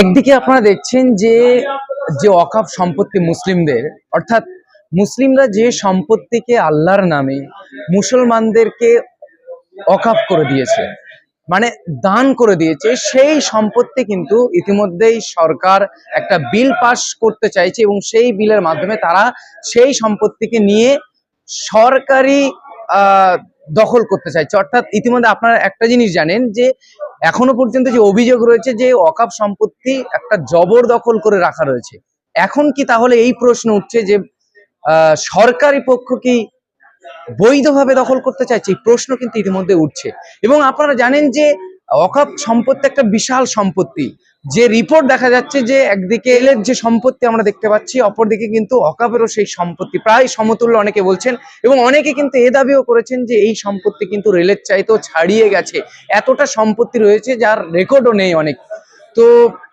একদিকে আপনারা দেখছেন যে যে অকাপ সম্পত্তি মুসলিমদের, অর্থাৎ মুসলিমরা যে সম্পত্তিকে আল্লাহর নামে মুসলমানদেরকে অকাপ করে দিয়েছে মানে দান করে দিয়েছে, সেই সম্পত্তি কিন্তু ইতিমধ্যেই সরকার একটা বিল পাস করতে চাইছে এবং সেই বিলের মাধ্যমে তারা সেই সম্পত্তিকে নিয়ে সরকারি দখল করতে চাইছে। অর্থাৎ ইতিমধ্যে আপনারা একটা জিনিস জানেন যে এখনও পর্যন্ত যে অভিযোগ রয়েছে যে অকাপ সম্পত্তি একটা জবরদখল করে রাখা রয়েছে। এখন কি তাহলে এই প্রশ্ন উঠছে যে সরকারি পক্ষ কি বৈধভাবে দখল করতে চাইছে? প্রশ্ন কিন্তু ইতিমধ্যে উঠছে। এবং আপনারা জানেন যে অকাপ সম্পত্তি একটা বিশাল সম্পত্তি। যে রিপোর্ট দেখা যাচ্ছে যে একদিকে এলের যে সম্পত্তি আমরা দেখতে পাচ্ছি, অপরদিকে কিন্তু অকাপেরও সেই সম্পত্তি। প্রায় সমতুল্য অনেকে বলছেন এবং অনেকে কিন্তু এ দাবিও করেছেন যে এই সম্পত্তি কিন্তু রেলের চাইতেও ছাড়িয়ে গেছে। এতটা সম্পত্তি রয়েছে যার রেকর্ডও নেই অনেক। তো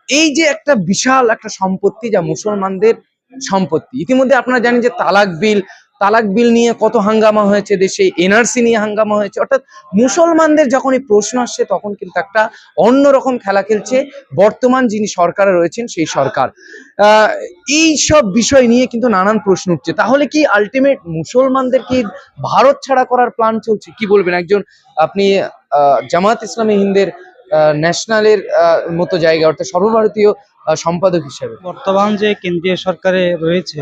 এই যে একটা বিশাল একটা সম্পত্তি যা মুসলমানদের সম্পত্তি, ইতিমধ্যে আপনারা জানেন যে তালাক বিল তালাক বিল নিয়ে কত হাঙ্গামা হয়েছে, দেশে এনআরসি নিয়ে হাঙ্গামা হয়েছে। অর্থাৎ মুসলমানদের যখন এই প্রশ্ন আসছে, তখন কিন্তু একটা অন্যরকম খেলা খেলছে বর্তমান যিনি সরকারে রয়েছেন, সেই সরকার। এই সব বিষয় নিয়ে কিন্তু নানান প্রশ্ন উঠছে। তাহলে কি আলটিমেট মুসলমানদের কি ভারত ছাড়া করার প্ল্যান চলছে? কি বলবেন? একজন আপনি জামাত ইসলামী হিন্দের ন্যাশনালের মতো জায়গা, অর্থাৎ সর্বভারতীয় সম্পাদক হিসেবে। বর্তমান যে কেন্দ্রীয় সরকারে রয়েছে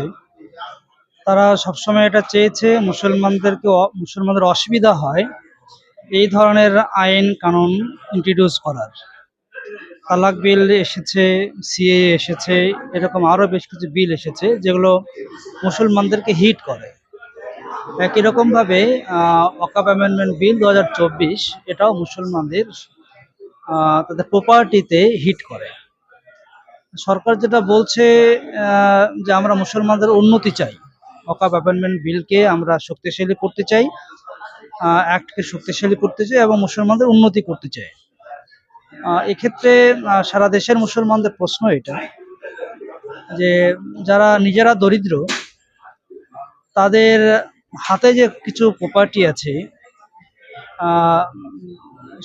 তারা সবসময় এটা চেয়েছে মুসলমানদেরকে মুসলমানদের অসুবিধা হয় এই ধরনের আইন কানুন ইন্ট্রোডিউস করার। তালাক বিল এসেছে সিএ এসেছে, এরকম আরও বেশ কিছু বিল এসেছে যেগুলো মুসলমানদেরকে হিট করে। একই রকমভাবে অকাপ অ্যামেন্ডমেন্ট বিল দু হাজার চব্বিশ, এটাও মুসলমানদের তাদের প্রপার্টিতে হিট করে। সরকার যেটা বলছে যে আমরা মুসলমানদের উন্নতি চাই। অকাপ অ্যাপয়েন্টমেন্ট বিলকে আমরা শক্তিশালী করতে চাই অ্যাক্টকে শক্তিশালী করতে চাই এবং মুসলমানদের উন্নতি করতে চাই। এক্ষেত্রে সারা দেশের মুসলমানদের প্রশ্ন এটা, যে যারা নিজেরা দরিদ্র, তাদের হাতে যে কিছু প্রপার্টি আছে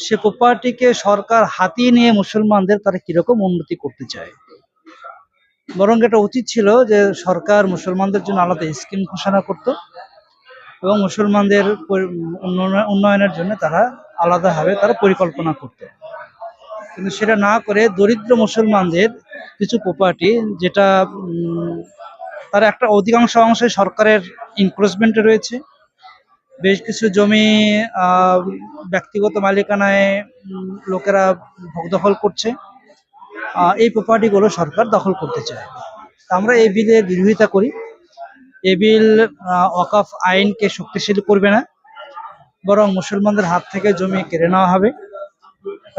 সে প্রপার্টিকে সরকার হাতিয়ে নিয়ে মুসলমানদের তারা কীরকম উন্নতি করতে চায়? বরং এটা উচিত ছিল যে সরকার মুসলমানদের জন্য আলাদা স্কিম ঘোষণা করত এবং মুসলমানদের উন্নয়ন- উন্নয়নের জন্য তারা আলাদাভাবে তারা পরিকল্পনা করত। কিন্তু সেটা না করে দরিদ্র মুসলমানদের কিছু প্রপার্টি যেটা তার একটা অধিকাংশ অংশে সরকারের ইনক্রোচমেন্টে রয়েছে। বেশ কিছু জমি ব্যক্তিগত মালিকানায় লোকেরা ভোগ দখল করছে। এই প্রপার্টিগুলো সরকার দখল করতে চায়। আমরা এই বিলের বিরোধিতা করি। এ বিল ওয়াকাফ আইনকে শক্তিশালী করবে না। বরং মুসলমানদের হাত থেকে জমি কেড়ে নেওয়া হবে।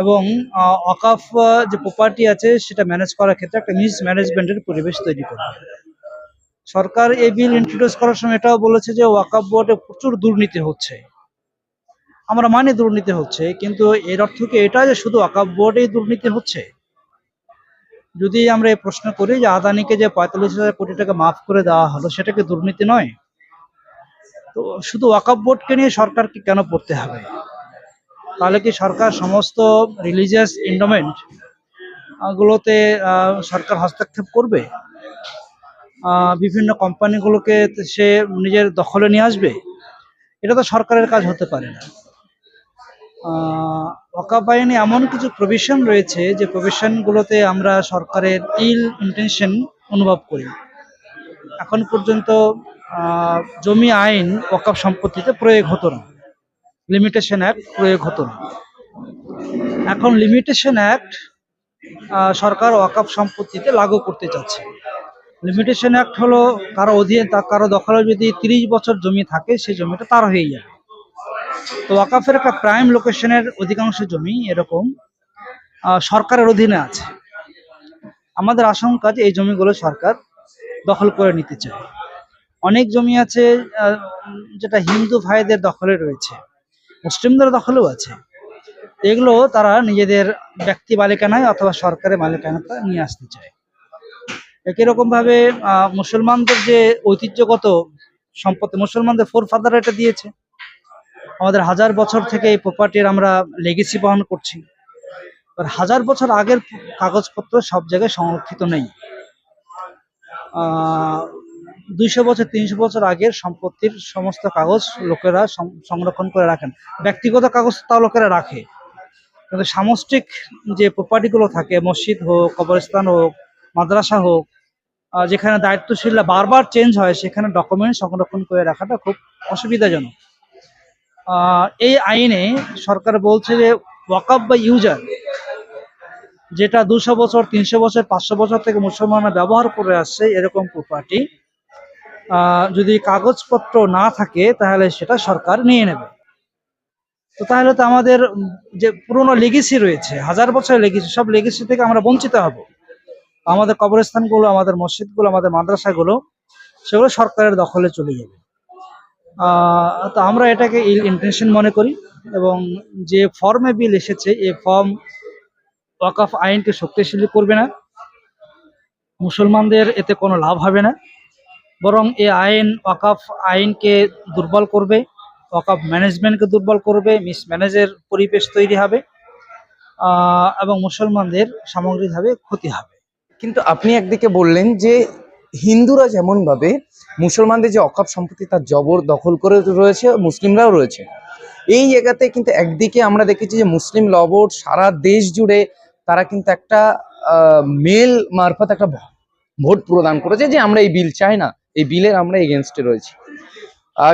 এবং ওয়াকাফ যে প্রপার্টি আছে, সেটা ম্যানেজ করার ক্ষেত্রে একটা মিস ম্যানেজমেন্টের পরিবেশ তৈরি করবে। সরকার এই বিল ইন্ট্রোডিউস করার সময় এটাও বলেছে যে ওয়াকাফ বোর্ডে প্রচুর দুর্নীতি হচ্ছে। আমরা মানি দুর্নীতি হচ্ছে, কিন্তু এর অর্থ কি? এটা যে শুধু ওয়াকাফ বোর্ডেই দুর্নীতি হচ্ছে? যদি আমরা এই প্রশ্ন করি যে আদানিকে যে পঁয়তাল্লিশ হাজার কোটি টাকা মাফ করে দেওয়া হলো, সেটা কি দুর্নীতি নয়? তো শুধু ওয়াকাফ বোর্ডকে নিয়ে সরকারকে কেন পড়তে হবে? তাহলে কি সরকার সমস্ত রিলিজিয়াস এন্ডোমেন্ট গুলোতে সরকার হস্তক্ষেপ করবে? বিভিন্ন কোম্পানিগুলোকে সে নিজের দখলে নিয়ে আসবে? এটা তো সরকারের কাজ হতে পারে না। ওয়াকাফ আইনে এমন কিছু প্রভিশন রয়েছে যে প্রভিশনগুলোতে আমরা সরকারের ইল ইন্টেনশন অনুভব করি। এখন পর্যন্ত জমি আইন ওয়াকাফ সম্পত্তিতে প্রয়োগ হতো না। লিমিটেশন অ্যাক্ট প্রয়োগ হতো না। এখন লিমিটেশন অ্যাক্ট সরকার ওয়াকাফ সম্পত্তিতে লাগু করতে চাচ্ছে। লিমিটেশন অ্যাক্ট হলো কারও অধীনে কারও দখলে যদি তিরিশ বছর জমি থাকে, সেই জমিটা তার হয়ে যাবে। তো ওয়াকাফের একটা প্রাইম লোকেশনের অধিকাংশ জমি এরকম সরকারের অধীনে আছে। আমাদের আশঙ্কা যে এই জমিগুলো সরকার দখল করে নিতে চায়। অনেক জমি আছে যেটা হিন্দু ভাইদের দখলে রয়েছে মুসলিমদের দখলেও আছে। এগুলো তারা নিজেদের ব্যক্তি মালিকানায় অথবা সরকারের মালিকানাতে নিয়ে আসতে চায়। একই রকম ভাবে আহ, মুসলমানদের যে ঐতিহ্যগত সম্পত্তি মুসলমানদের ফোর ফাদার এটা দিয়েছে। আমাদের হাজার বছর থেকে এই প্রপার্টির আমরা লেগেসি বহন করছি। আর হাজার বছর আগের কাগজপত্র সব জায়গায় সংরক্ষিত নেই। দুইশো বছর, তিনশো বছর আগের সম্পত্তির সমস্ত কাগজ লোকেরা সংরক্ষণ করে রাখেন। ব্যক্তিগত কাগজ তাও লোকেরা রাখে। কিন্তু সামষ্টিক যে প্রপার্টিগুলো থাকে, মসজিদ হোক, কবরস্থান হোক, মাদ্রাসা হোক যেখানে দায়িত্বশীলরা বারবার চেঞ্জ হয়, সেখানে ডকুমেন্ট সংরক্ষণ করে রাখাটা খুব অসুবিধাজনক। এই আইনে সরকার বলছে যে ওয়াকাব বা ইউজার, যেটা দুশো বছর, তিনশো বছর, পাঁচশো বছর থেকে মুসলমানরা ব্যবহার করে আসছে, এরকম প্রপার্টি যদি কাগজপত্র না থাকে, তাহলে সেটা সরকার নিয়ে নেবে। তো তাহলে তো আমাদের যে পুরনো লেগেসি রয়েছে, হাজার বছরের লেগেসি সব লেগেসি থেকে আমরা বঞ্চিত হব। আমাদের কবরস্থানগুলো, আমাদের মসজিদগুলো, আমাদের মাদ্রাসাগুলো, সেগুলো সরকারের দখলে চলে যাবে। তো আমরা এটাকে ইল ইন্টেনশন মনে করি এবং যে ফর্মে বিল এসেছে, এ ফর্ম ওয়াকাফ আইনকে শক্তিশালী করবে না। মুসলমানদের এতে কোনো লাভ হবে না। বরং এ আইন ওয়াকাফ আইনকে দুর্বল করবে ওয়াকাফ ম্যানেজমেন্টকে দুর্বল করবে মিসম্যানেজের পরিবেশ তৈরি হবে এবং মুসলমানদের সামগ্রিকভাবে ক্ষতি হবে। কিন্তু আপনি একদিকে বললেন যে হিন্দুরা যেমন ভাবে মুসলমানদের যে অকাপ সম্পত্তি তার জবর দখল করে রয়েছে, মুসলিমরাও রয়েছে। এই জায়গাতে কিন্তু একদিকে আমরা দেখেছি যে মুসলিম লবর সারা দেশ জুড়ে তারা কিন্তু একটা মেল মারফত একটা ভোট প্রদান করেছে যে আমরা এই বিল চাই না, এই বিলের আমরা এগেনস্টে রয়েছি।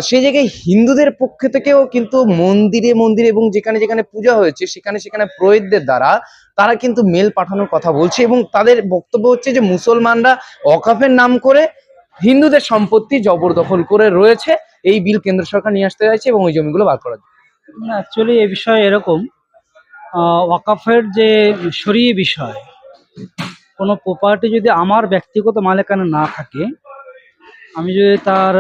সেই জায়গায় হিন্দুদের পক্ষ থেকেও কিন্তু মন্দিরে মন্দিরে এবং যেখানে যেখানে পূজা হয়েছে, সেখানে সেখানে পুরোহিতদের দ্বারা তারা কিন্তু মেল পাঠানোর কথা বলছে এবং তাদের বক্তব্য হচ্ছে যে মুসলমানরা অকাফের নাম করে হিন্দুদের সম্পত্তি জবরদখল করে রয়েছে। এই বিল কেন্দ্র সরকার নিয়ে আসতে চাইছে এবং ওই জমিগুলো বার জন্য। না অ্যাকচুয়ালি এ বিষয়ে এরকম ওয়াকাফের যে সরিয়ে বিষয়, কোনো প্রপার্টি যদি আমার ব্যক্তিগত মালিকানা না থাকে, আমি যদি তার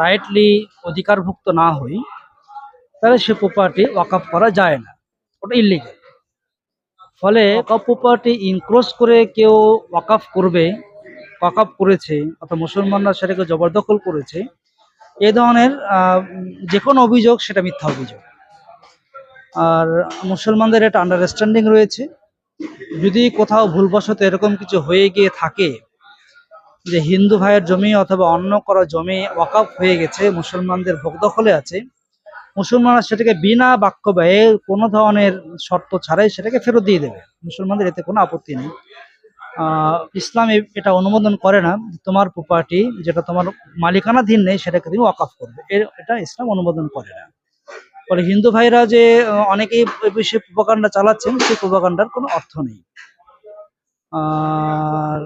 রাইটলি অধিকারভুক্ত না হই, তাহলে সে প্রপার্টি ওয়াকাফ করা যায় না। ওটা ইলিগাল ফলে ওয়াকাফ প্রপার্টি ইনক্রোজ করে কেউ ওয়াকাফ করবে ওয়াকাফ করেছে অর্থাৎ মুসলমানরা সেটাকে জবরদখল করেছে এ ধরনের যে কোনো অভিযোগ সেটা মিথ্যা অভিযোগ। আর মুসলমানদের একটা আন্ডারস্ট্যান্ডিং রয়েছে যদি কোথাও ভুলবশত এরকম কিছু হয়ে গিয়ে থাকে যে হিন্দু ভাইয়ের জমি অথবা অন্য করা জমি ওয়াকাফ হয়ে গেছে মুসলমানদের ভোগ দখলে আছে মুসলমানরা সেটাকে বিনা বাক্য ব্যয়ে কোনো ধরনের শর্ত ছাড়াই সেটাকে ফেরত দিয়ে দেবে। মুসলমানদের এতে কোনো আপত্তি নেই। ইসলাম এটা অনুমোদন করে না। তোমার প্রপার্টি যেটা তোমার মালিকানাধীন নেই, সেটাকে তুমি ওয়াকাফ করবে। এটা ইসলাম অনুমোদন করে না। ফলে হিন্দু ভাইরা যে অনেকেই বিষয়ে প্রোপাগান্ডা চালাচ্ছেন, সেই প্রোপাগান্ডার কোনো অর্থ নেই। আর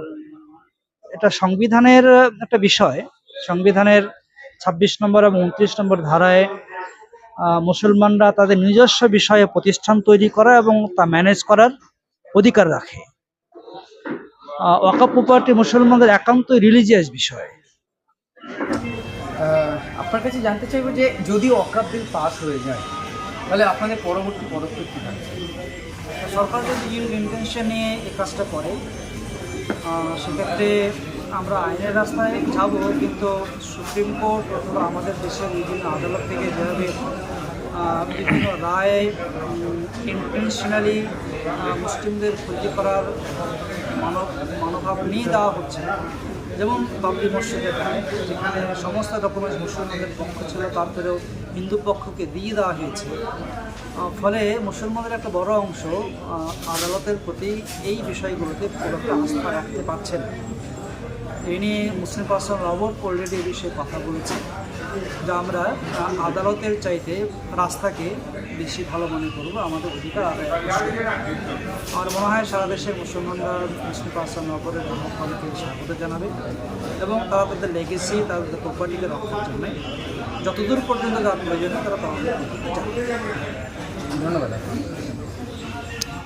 এটা সংবিধানের একটা বিষয়। সংবিধানের ছাব্বিশ নম্বর এবং উনত্রিশ নম্বর ধারায় মুসলমানরা তাদের নিজস্ব বিষয়ে প্রতিষ্ঠান তৈরি করা এবং তা ম্যানেজ করার অধিকার রাখে। আহ, ওয়াকাফ প্রপার্টি মুসলমানদের একান্তই রিলিজিয়াস বিষয়। আপনার কাছে জানতে চাইব যে যদি অকাপ বিল পাস হয়ে যায় তাহলে আপনাদের পরবর্তী পদক্ষেপ কি সরকার যদি ইউল ইন্টেনশন নিয়ে এই কাজটা করে সেক্ষেত্রে আমরা আইনের রাস্তায় যাব, কিন্তু সুপ্রিম কোর্ট অথবা আমাদের দেশের বিভিন্ন আদালত থেকে যেভাবে বিভিন্ন রায় ইন্টেনশনালি মুসলিমদের ক্ষতি করার মানব, মনোভাব নিয়ে দেওয়া হচ্ছে। যেমন বাবরি মসজিদের রায়, যেখানে সমস্ত ডকুমেন্টস মুসলমানদের পক্ষ ছিল তারপরেও হিন্দু পক্ষকে দিয়ে দেওয়া হয়েছে। ফলে মুসলমানদের একটা বড় অংশ আদালতের প্রতি এই বিষয়গুলোতে পুরোপুরি আস্থা রাখতে পারছে না। নিয়ে মুসলিম পার্সন রবট অলরেডি বিষয়ে কথা বলেছে যা আমরা আদালতের চাইতে রাস্তাকে বেশি ভালো মনে করব, আমাদের অধিকার আদায় আমার মনে হয় সারা দেশের মুসলমানরা মুসলিম পার্সন রবটের আহ্বানকে স্বাগত জানাবে এবং তারা তাদের লেগেসি তাদের প্রপার্টিকে রক্ষার জন্য যতদূর পর্যন্ত তারা ততদূর করতে চাবে ধন্যবাদ।